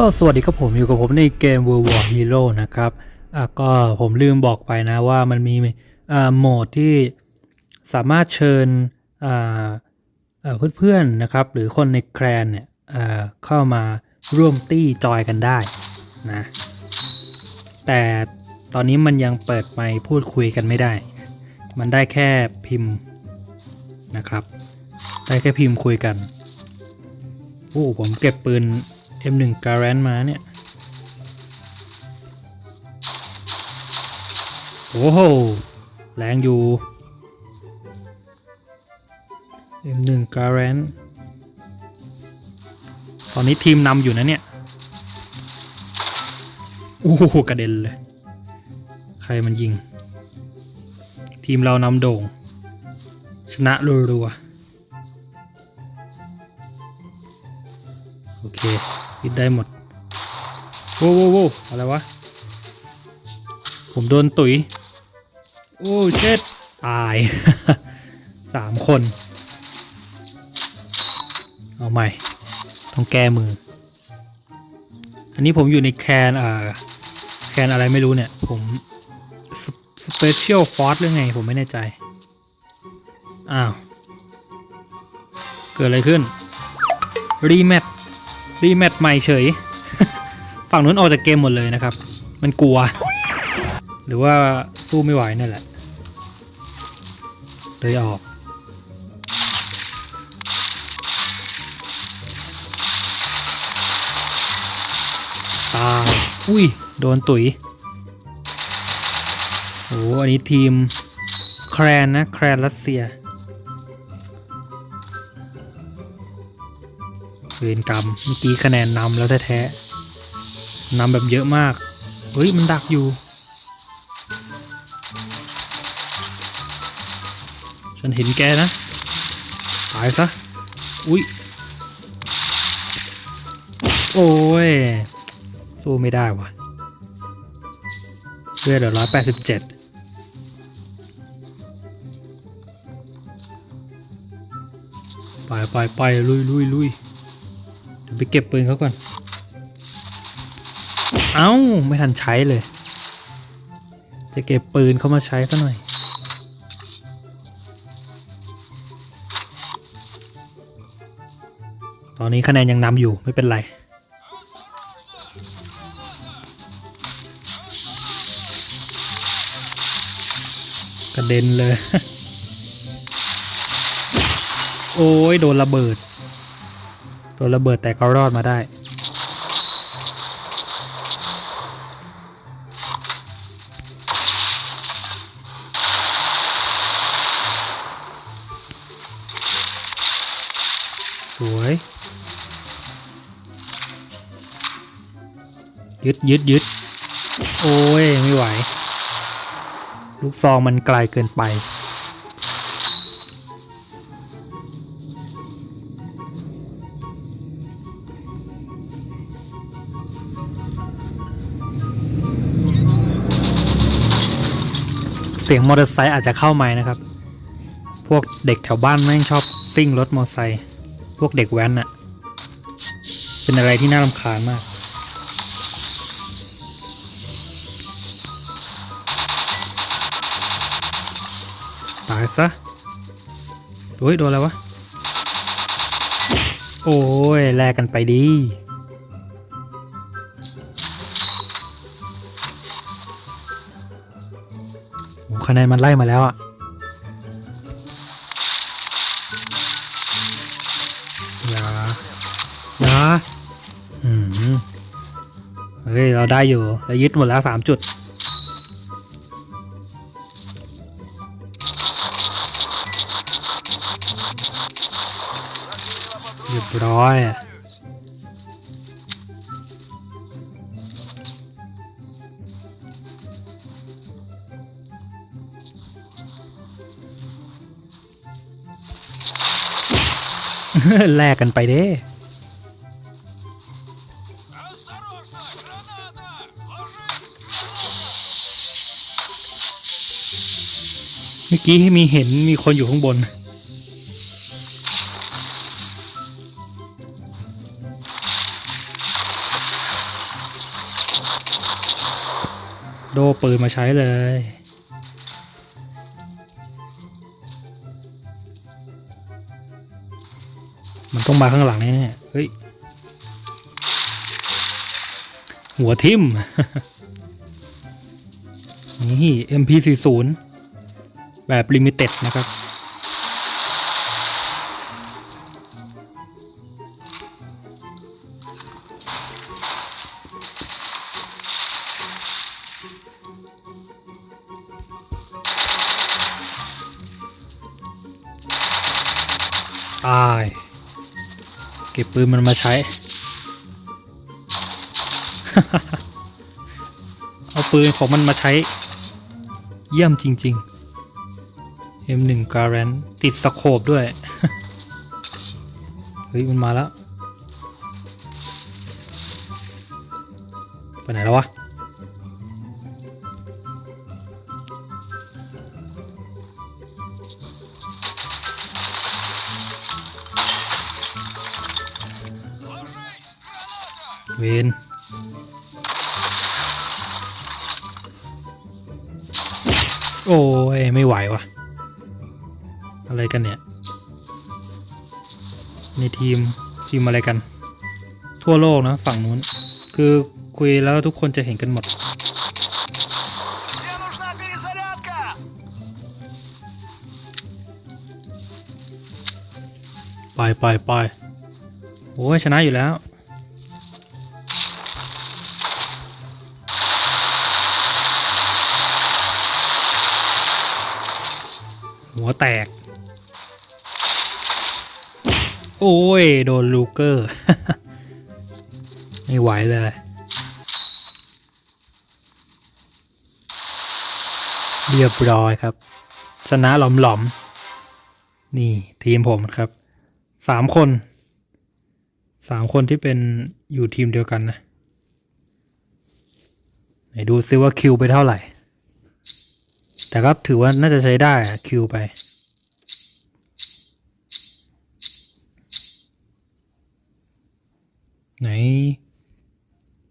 ก็สวัสดีครับผมอยู่กับผมในเกม World War Hero นะครับอะก็ผมลืมบอกไปนะว่ามันมีอ่าโหมดที่สามารถเชิญอ่าเพื่อนๆนะครับหรือคนในแคลนเนี่ยเข้ามาร่วมตี้จอยกันได้นะแต่ตอนนี้มันยังเปิดไมค์พูดคุยกันไม่ได้ มันได้แค่พิมพ์นะครับ ได้แค่พิมพ์คุยกันโอ้ผมเก็บปืน M1 Garand มาเนี่ย โอ้โห แรงอยู่ M1 Garand ตอนนี้ทีมนำอยู่นะเนี่ย โอ้โห กระเด็นเลย ใครมันยิง ทีมเรานำโด่ง ชนะรัวๆโิดได้หมดโว้วโว้โว้อะไรวะ ผมโดนตุ๋ย โอ้เช็ดตายสามคน เอาใหม่ ต้องแก้มือ อันนี้ผมอยู่ในแคนอ่าแคนอะไรไม่รู้เนี่ย ผมสเปเชียลฟอร์สหรือไง ผมไม่แน่ใจ อ้าว เกิดอะไรขึ้น รีแมท รีแมตช์ใหม่เฉย ฝั่งนู้นออกจากเกมหมดเลยนะครับ มันกลัว หรือว่าสู้ไม่ไหวนั่นแหละ เลยออกตายอุ้ย โดนตุ๋ยโอ้อันนี้ทีมแครนนะ แครนรัสเซีย เวรกรรมเมื่อกี้คะแนนนำแล้วแท้ๆนำแบบเยอะมาก เฮ้ย มันดักอยู่ ฉันเห็นแกนะ ตายซะ อุ้ย โอ้ย สู้ไม่ได้วะเลือดเหลือร้อยแปดสิบเจ็ดไปไปไปลุยลุยลุย เดี๋ยวไปเก็บปืนเขาก่อน เอ้า ไม่ทันใช้เลย จะเก็บปืนเขามาใช้ซะหน่อย ตอนนี้คะแนนยังนำอยู่ไม่เป็นไรกระเด็นเลย โอ้ย โดนระเบิด โดนระเบิดแต่ก็รอดมาได้ สวย ยึดยึดยึดโอ้ย ไม่ไหว ลูกซองมันไกลเกินไป เสียงมอเตอร์ไซค์อาจจะเข้าไหมนะครับ พวกเด็กแถวบ้านแม่งชอบซิ่งรถมอเตอร์ไซค์พวกเด็กแว้นอะเป็นอะไรที่น่ารำคาญมาก ตายซะโอ้ยโดนอะไรวะ โอ้ยแลกกันไปดี คะแนนมันไล่มาแล้วอะอย่าอย่าอืมเฮ้ย เราได้อยู่เรายึดหมดแล้วสามจุด เรียบร้อย แลกกันไปเด้เมื่อกี้มีเห็นมีคนอยู่ข้างบน โดปืนมาใช้เลย มันต้องมาข้างหลังแน่ๆเฮ้ย หัวทิ่ม นี่ MP40 แบบลิมิเต็ดนะครับ ตาย เก็บปืนมันมาใช้ เอาปืนของมันมาใช้ เยี่ยมจริง ๆ M1 Garand ติดสโคบด้วย เฮ้ย มันมาแล้ว ไปไหนแล้ววะ เวนโอ้ยไม่ไหววะอะไรกันเนี่ยในทีมทีมอะไรกัน ทั่วโลกนะฝั่งนู้น คือคุยแล้วทุกคนจะเห็นกันหมด ไปไปไปโอ้ยชนะอยู่แล้ว หัวแตก โอ้ย โดนลูเกอร์ ไม่ไหวเลย เรียบร้อยครับ ชนะหลอมหลอมๆ นี่ทีมผมครับ สามคน สามคนที่เป็นอยู่ทีมเดียวกันนะ ไหนดูซิว่าคิวไปเท่าไหร่ แต่ก็ถือว่าน่าจะใช้ได้อะคิวไป ไหน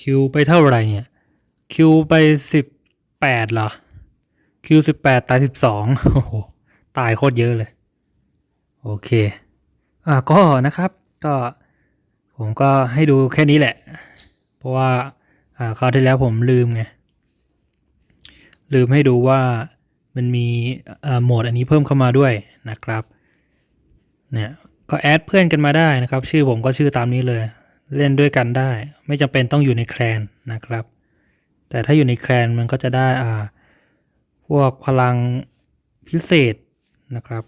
คิวไปเท่าไหร่เนี่ยคิวไปสิบแปดเหรอคิวสิบแปดตายสิบสองโอ้โหตายโคตรเยอะเลย โอเค อ่าก็นะครับ ก็ผมก็ให้ดูแค่นี้แหละ เพราะว่า อ่าคราวที่แล้วผมลืมไง ลืมให้ดูว่า มันมีโหมดอันนี้เพิ่มเข้ามาด้วยนะครับเนี่ยก็แอดเพื่อนกันมาได้นะครับ ชื่อผมก็ชื่อตามนี้เลย เล่นด้วยกันได้ ไม่จำเป็นต้องอยู่ในแคลนนะครับ แต่ถ้าอยู่ในแคลนมันก็จะได้อ่าพวกพลังพิเศษนะครับ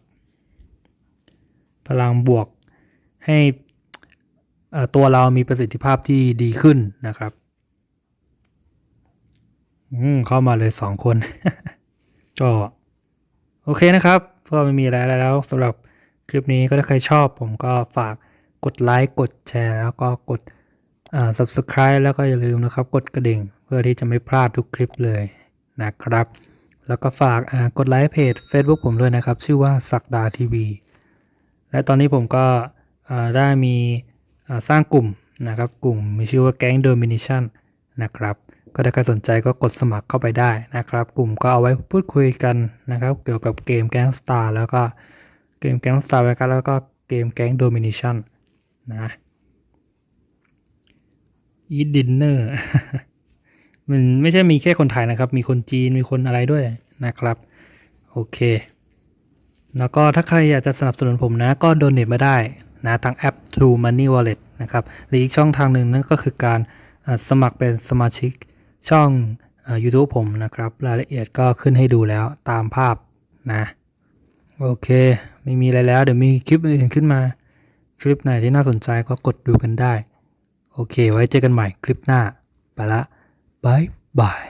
พลังบวกให้ตัวเรามีประสิทธิภาพที่ดีขึ้นนะครับอืมเข้ามาเลยสองคน ก็โอเคนะครับก็ไม่มีอะไรแล้วสำหรับคลิปนี้ก็ถ้าใครชอบผมก็ฝากกดไลค์กดแชร์ แล้วก็กดอ่า subscribe แล้วก็อย่าลืมนะครับ กดกระดิ่งเพื่อที่จะไม่พลาดทุกคลิปเลยนะครับ แล้วก็ฝากอ่ากดไลค์เพจ Facebook ผมด้วยนะครับ ชื่อว่าสักดาทีวีและตอนนี้ผมก็อ่าได้มีอ่าสร้างกลุ่มนะครับ กลุ่มมีชื่อว่าแก๊ง Domination นะครับ ก็ถ้าใครสนใจก็กดสมัครเข้าไปได้นะครับ กลุ่มก็เอาไว้พูดคุยกันนะครับ เกี่ยวกับเกมแก๊งสตาร์แล้วก็เกมแก๊งสตาร์แล้วก็เกมแก๊ง Domination นะอีดินเนอร์มันไม่ใช่มีแค่คนไทยนะครับ มีคนจีนมีคนอะไรด้วยนะครับ โอเค แล้วก็ถ้าใครอยากจะสนับสนุนผมนะ ก็โดเน a มาได้นะทางแอป True Money Wallet นะครับ หรืออีกช่องทางหนึ่งนั่นก็คือการสมัครเป็นสมาชิก ช่อง YouTube ผมนะครับ รายละเอียดก็ขึ้นให้ดูแล้วตามภาพนะ โอเค ไม่มีอะไรแล้ว เดี๋ยวมีคลิปอื่นขึ้นมา คลิปไหนที่น่าสนใจก็กดดูกันได้ โอเค ไว้เจอกันใหม่คลิปหน้า ไปละบายบาย